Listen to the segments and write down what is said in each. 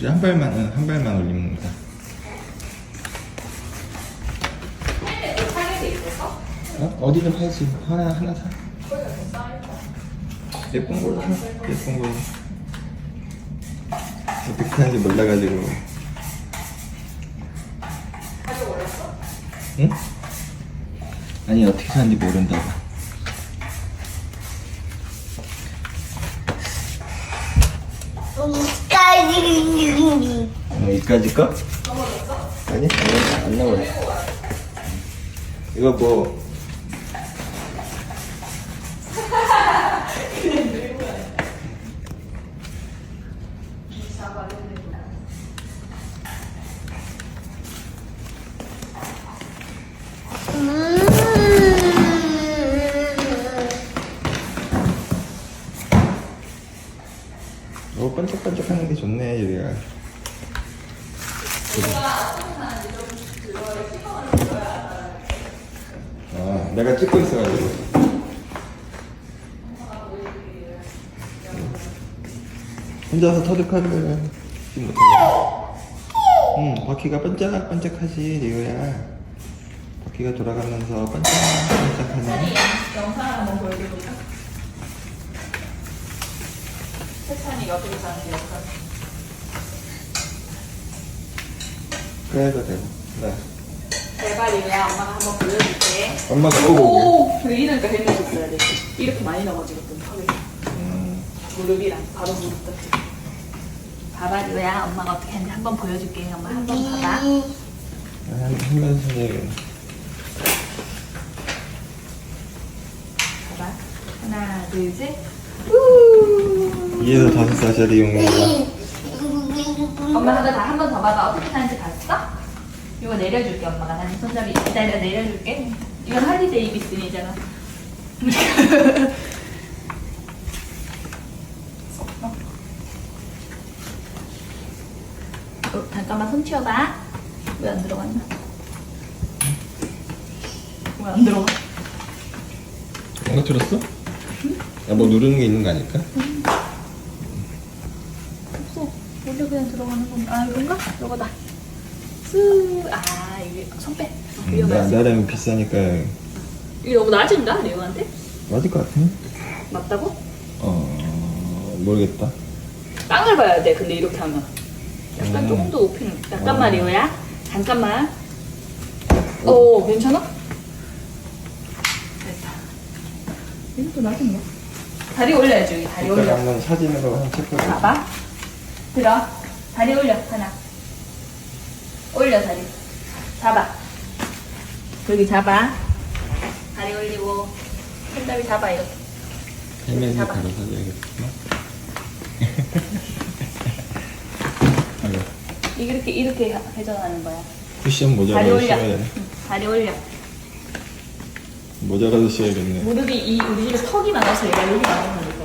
이제 한 발만, 응, 한 발만 올리면 돼. 어? 어디든 팔지. 하나, 하나 사. 예쁜 걸로 사. 예쁜 걸로. 어떻게 하는지 몰라가지고. 응? 아니, 어떻게 사는지 모른다고. 까 지. 어, 거? 아니, 아니, 안 나왔어. 이거 뭐. 어, 반짝반짝 하는 게 좋네, 유리야. 아, 내가 찍고 있어가지고. 혼자서 터득하면 지금 못하네. 응, 바퀴가 반짝반짝하지, 리오야. 바퀴가 돌아가면서 반짝반짝하네을 한번 보여드릴까? 세찬이 어떻게 사는지 영상. 그래도 되고. 네. 이거야 엄마가 한번 보여줄게. 엄마가. 오! 그 이러니까 헬멧 있어야 돼. 이렇게 많이 넘어지거든, 턱에. 음, 무릎이랑 바로 무릎 같은. 봐봐, 리오야. 엄마가 어떻게 하는지 한번 보여줄게. 엄마 한번 봐봐. 한, 하면서 해야겠네. 봐봐. 하나, 둘, 셋. 우! 이에서 다섯 살짜리 용이가 엄마 하나 다한 번 더 봐봐. 어떻게 하는지 봤어? 이거 내려줄게, 엄마가. 난 손잡이 기다려 내려줄게. 이건 할리 데이비슨이잖아. 어, 잠깐만 손 치워봐. 왜 안 들어갔나? 왜 안 들어가? 뭔가 들었어? 야, 뭐 누르는 게 있는 거 아닐까? 없어. 원래 그냥 들어가는 건데. 아, 이건가? 이거다. 쓱. 아, 이게 손 빼. 어, 나, 위험하지. 나름 비싸니까 이게 너무 낮은가? 레오한테? 맞을 것 같아. 맞다고? 어, 모르겠다. 땅을 봐야 돼. 근데 이렇게 하면. 약간 음. 조금 더 높이는. 잠깐만, 어. 리오야. 잠깐만. 오, 괜찮아? 됐다. 이것도 낮은데? 다리 올려야지, 여기. 다리 이따가 올려. 한번 사진으로 한번 체크해. 봐봐. 들어. 다리 올려, 하나. 올려, 다리. 잡아. 여기 잡아. 다리 올리고. 손잡이 잡아, 이렇게. 헬멧을 잡아. 바로 사줘야겠구나. 아이고, 이렇게, 이렇게 회전하는 거야. 쿠션 다리 모자라도 올려. 씌워야 돼. 응, 다리 올려. 모자라도 씌워야겠네. 무릎이 이 우리 집에 턱이 많아서 얘가 여기 많은 거니까.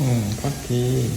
응, 파티.